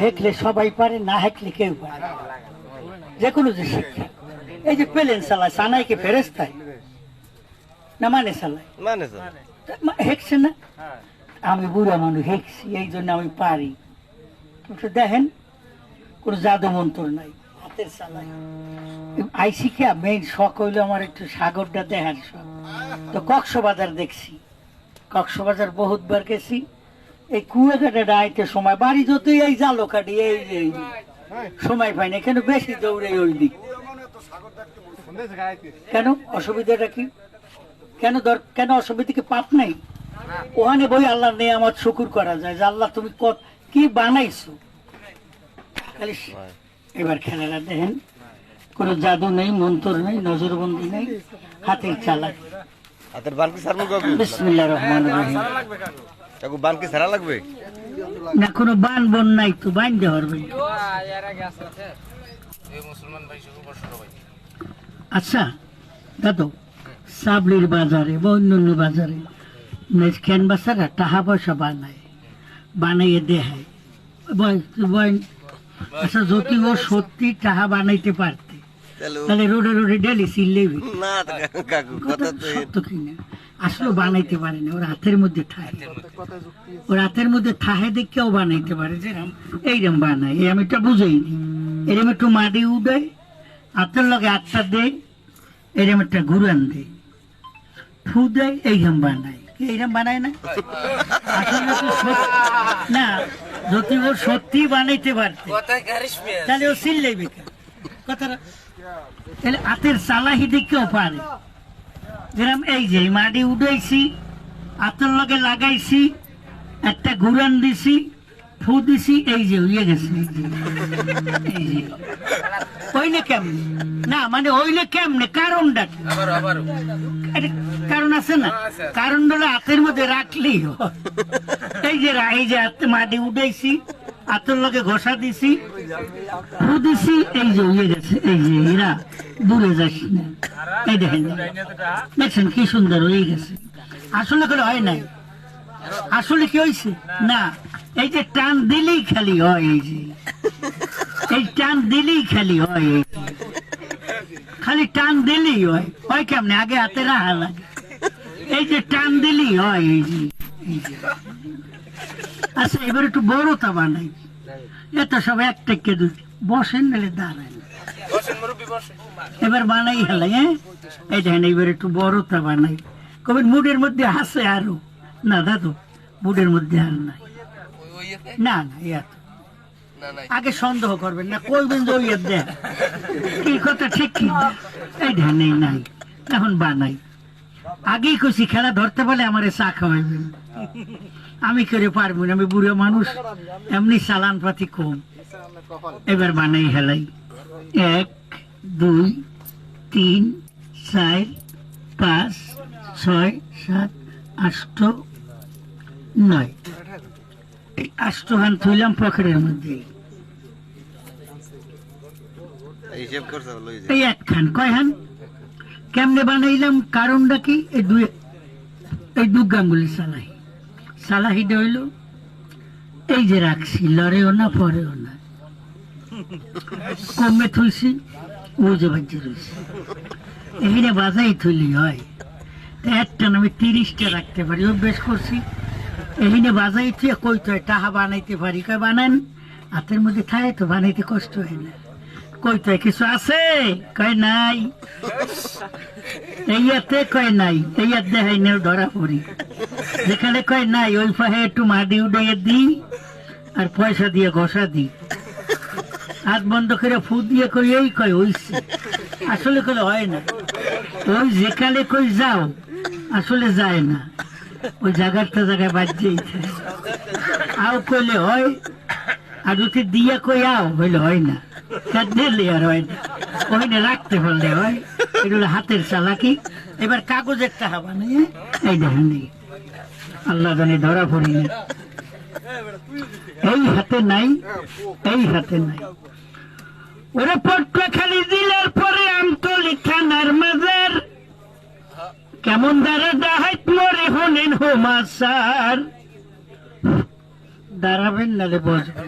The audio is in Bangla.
হেকলে সবাই পারে না হেকলে কেউ পারে যে কোনো যে শিক্ষা। এই যে পেলেন চালায় সানাইকে ফেরেস্তায় না মানে চালায় মানে হেকছে না? আমি বুড়া মানুষ হেকছি এই জন্য আমি পারি। কিন্তু দেখেন কোনো জাদু মন্ত্র নাই হাতের চালাই আইসি কে মেইন শখ হইল আমার একটু সাগরটা দেখার শখ। তো কক্সবাজার দেখছি। কক্সবাজার বহুতবার গেছি। এই কুয়াকাটা আইতে সময় বাড়ি যতই এই জালো কাটি এই সময় পাই না এখানে বেশি দৌড়ে ওই দিক? কেন? অসুবিধাটা কি? কেন দর- কেন অসুবিধা কি? পাপ নাই? ওখানে বই আল্লাহ নিয়ে আমার শুকুর করা যায় যে আল্লাহ তুমি কত- কি বানাইছো? খালি এবার খেলাটা দেখেন। কোনো জাদু নেই মন্তর নেই নজরবন্দি নেই হাতের চালাক। হাতের বান কি সারমু কাকু বিসমিল্লাহ রহমান রহিম। কাকু বান কি সারা লাগবে? না কোনো বান বন নাই তো বান্ধে পারবে আচ্ছা দাদু সাবলির বাজারে বা অন্যান্য বাজারে ক্যান বাসারা টাকা পয়সা বানায় বানাইয়ে বয়- আচ্ছা যদি ও সত্যি টাকা বানাইতে পারতে তাহলে রোডে রোডে ডেলি সিললেবি না কাকু, কাকু কথা তো সত্য কিনা। আসলে বানাইতে পারে না ওর হাতের মধ্যে ঠায়। ওর হাতের মধ্যে থাহে দেখেও বানাইতে পারে যেরকম এইরকম বানায়। এই আমি এটা বুঝাইনি। এরকম একটু মাটি উঠায় হাতের লগে আটটা দেয় এরকম একটা ঘুরান দেয় ফু দেয় এইরকম বানায়। কি এইরকম বানায় না? আসলে না যদি ও সত্যি বানাইতে পারতে তাহলে ও সিললেই বেকার কথাটা তাহলে হাতের চালাহি দেখেও পারে। যেরকম এই যে মাটি উঠাইছি হাতের লগে লাগাইছি একটা ঘুরান দিছি ফু দিছি এই যে হইয়ে গেছে। এই যে। ওইলে কেমনে? না মানে ওইলে কেমনে? কারণটা কারণ আছে না? কারণ হলো হাতের মধ্যে রাখলেই এই যে এই যে মাটি উঠাইছি হাতের লগে ঘষা দিছি দিছি, এই যে হইয়ে গেছে, এই যে, এরা দূরে যাস এই দেখেন, দেখছেন কি সুন্দর হয়ে গেছে। আসলে করে হয় নাই। আসলে কি হয়েছে? না, এই যে টান দিলেই খালি হয়, এই যে। এই টান দিলেই খালি হয়, এই খালি টান দিলেই হয়। হয় কেমনে? আগে হাতে রাহা লাগে। এই যে টান দিলেই হয়, এই যে। আচ্ছা এবার একটু বড়টা বানাই। এত সব এক টেকে বসেন দাঁড়ান। এবার বানাই হেলাই হ্যাঁ? এই দেখেন, এবার একটু বড়টা বানাই। কবে মুডের মধ্যে হাসে আরও? না, দাদু, মুডের মধ্যে আর নাই। না না আগে সন্দেহ করবেন না কইবেন কি কথা ঠিক কি? এই এই নাই। এখন বানাই। আগেই কইছি, খেলা ধরতে পারলে আমার চা খাওয়াইবেন। আমি করে পারব না আমি বুড়ো মানুষ। এমনি চালান পাতি কম। এবার বানাই হেলাই। এক দুই তিন চার পাঁচ ছয় সাত আষ্ট নয়। এই আষ্টহান থইলাম পকেটের মধ্যে। এই একখান কয় হান কেমনে বানাইলাম কারণটা কি? এই দুই এই দু গাঙ্গুলি সালাহি হইল, এই যে রাখছি, লড়েও না পরেও না। কমে থুইছি ও যে বাজ্যে রয়েছে এখানে বাজাই থইলি হয়। একটা আমি তিরিশটা রাখতে পারি, অভ্যেস করছি। এখানে বাজাই থুয়ে কই তো টাহা বানাইতে পারি? কয়, বানান। হাতের মধ্যে থাকে তো বানাইতে কষ্ট হয় না। কই তো কিছু আছে? কয়, নাই। এইয়াতে কয় নাই এইয়াত দেখাই নেও ধরা পড়ি। যেখানে কয় নাই, ওই পাহে একটু মাটি উড়াইয়ে দিই আর পয়সা দিয়ে ঘষা দিই হাত বন্ধ করে ফু দিয়ে কই এই কয়, হইছে। আসলে কলে হয় না। ওই যেখানে কই যাও, আসলে যায় না। ওই জায়গাটা জায়গায় বাজছেই আও কইলে হয়, আর যদি দিয়া কই আও হইলে হয় না। আর হয় না। ওই রাখতে পারলে হয়। এটা হলো হাতের চালাকি এবার কাগজের টাকা বানিয়ে এই দেখেন। আল্লাহ জানি ধরা পড়ি এই হাতে নাই, এই হাতে নাই। ওরা পরে আমতলি থানার মাজার। কেমন দ্বারা ডাহাইত মরে হলেন হোমাসার। দাঁড়াবেন নালে বসবেন